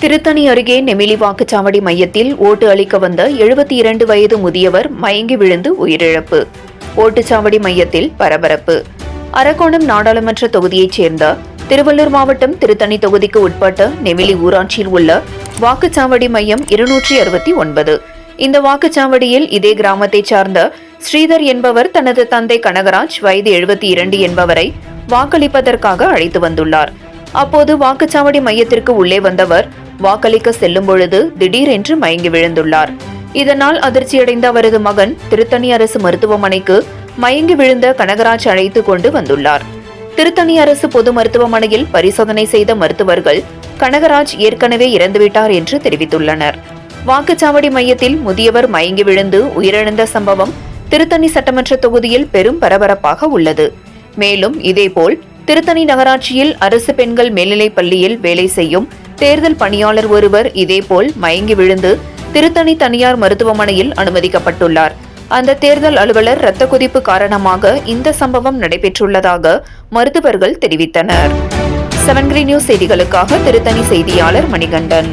திருத்தணி அருகே நெமிலி வாக்குச்சாவடி மையத்தில் ஓட்டு அளிக்க வந்த எழுபத்தி இரண்டு வயது முதியவர் மயங்கி விழுந்து உயிரிழப்பு. ஓட்டுச்சாவடி மையத்தில் பரபரப்பு. அரக்கோணம் நாடாளுமன்ற தொகுதியைச் சேர்ந்த திருவள்ளூர் மாவட்டம் திருத்தணி தொகுதிக்கு உட்பட்ட நெமிலி ஊராட்சியில் உள்ள வாக்குச்சாவடி மையம் இருநூற்றி அறுபத்தி ஒன்பது. இந்த வாக்குச்சாவடியில் இதே கிராமத்தைச் சார்ந்த ஸ்ரீதர் என்பவர் தனது தந்தை கனகராஜ் வயது எழுபத்தி இரண்டு என்பவரை வாக்களிப்பதற்காக அழைத்து வந்துள்ளார். அப்போது வாக்குச்சாவடி மையத்திற்கு உள்ளே வந்தவர் வாக்களிக்க செல்லும் பொழுது திடீரென்று மயங்கி விழுந்துள்ளார். இதனால் அதிர்ச்சியடைந்த அவரது மகன் திருத்தணி அரசு மருத்துவமனைக்கு மயங்கி விழுந்த கனகராஜ் அழைத்து கொண்டு வந்துள்ளார். திருத்தணி அரசு பொது மருத்துவமனையில் பரிசோதனை செய்த மருத்துவர்கள் கனகராஜ் ஏற்கனவே இறந்துவிட்டார் என்று தெரிவித்துள்ளனர். வாக்குச்சாவடி மையத்தில் முதியவர் மயங்கி விழுந்து உயிரிழந்த சம்பவம் திருத்தணி சட்டமன்ற தொகுதியில் பெரும் பரபரப்பாக உள்ளது. மேலும் இதேபோல் திருத்தணி நகராட்சியில் அரசு பெண்கள் மேல்நிலைப் பள்ளியில் வேலை செய்யும் தேர்தல் பணியாளர் ஒருவர் இதேபோல் மயங்கி விழுந்து திருத்தணி தனியார் மருத்துவமனையில் அனுமதிக்கப்பட்டுள்ளார். அந்த தேர்தல் அலுவலர் இரத்த கொதிப்பு காரணமாக இந்த சம்பவம் நடைபெற்றுள்ளதாக மருத்துவர்கள் தெரிவித்தனர். செவன்கிரி நியூஸ் செய்திகளுக்காக திருத்தணி செய்தியாளர் மணிகண்டன்.